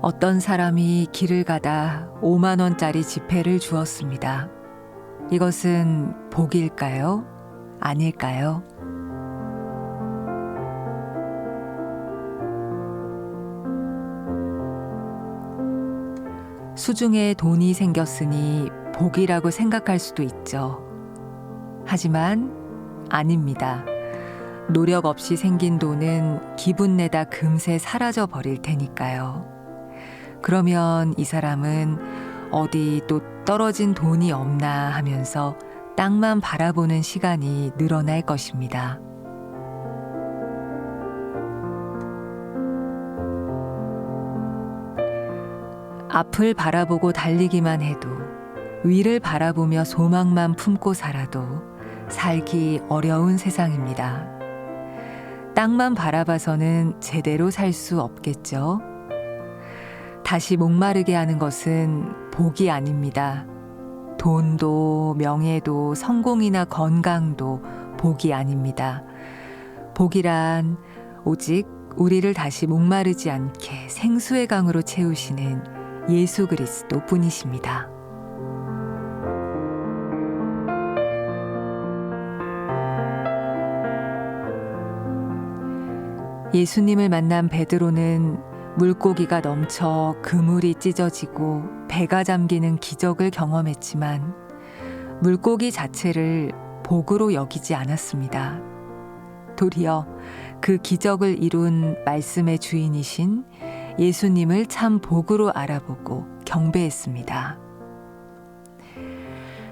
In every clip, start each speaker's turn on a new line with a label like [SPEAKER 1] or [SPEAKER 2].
[SPEAKER 1] 어떤 사람이 길을 가다 5만 원짜리 지폐를 주었습니다. 이것은 복일까요? 아닐까요? 수중에 돈이 생겼으니 복이라고 생각할 수도 있죠. 하지만 아닙니다. 노력 없이 생긴 돈은 기분 내다 금세 사라져 버릴 테니까요. 그러면 이 사람은 어디 또 떨어진 돈이 없나 하면서 땅만 바라보는 시간이 늘어날 것입니다. 앞을 바라보고 달리기만 해도 위를 바라보며 소망만 품고 살아도 살기 어려운 세상입니다. 땅만 바라봐서는 제대로 살 수 없겠죠. 다시 목마르게 하는 것은 복이 아닙니다. 돈도 명예도 성공이나 건강도 복이 아닙니다. 복이란 오직 우리를 다시 목마르지 않게 생수의 강으로 채우시는 예수 그리스도 뿐이십니다. 예수님을 만난 베드로는 물고기가 넘쳐 그물이 찢어지고 배가 잠기는 기적을 경험했지만 물고기 자체를 복으로 여기지 않았습니다. 도리어 그 기적을 이룬 말씀의 주인이신 예수님을 참 복으로 알아보고 경배했습니다.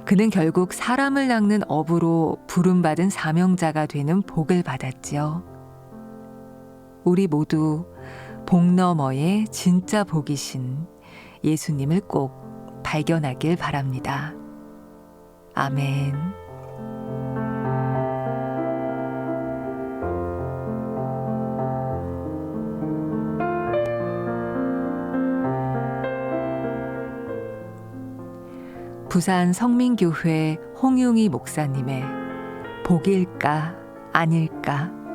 [SPEAKER 1] 그는 결국 사람을 낚는 업으로 부름받은 사명자가 되는 복을 받았지요. 우리 모두 복 너머의 진짜 복이신 예수님을 꼭 발견하길 바랍니다. 아멘. 부산 성민교회 홍용희 목사님의 복일까 아닐까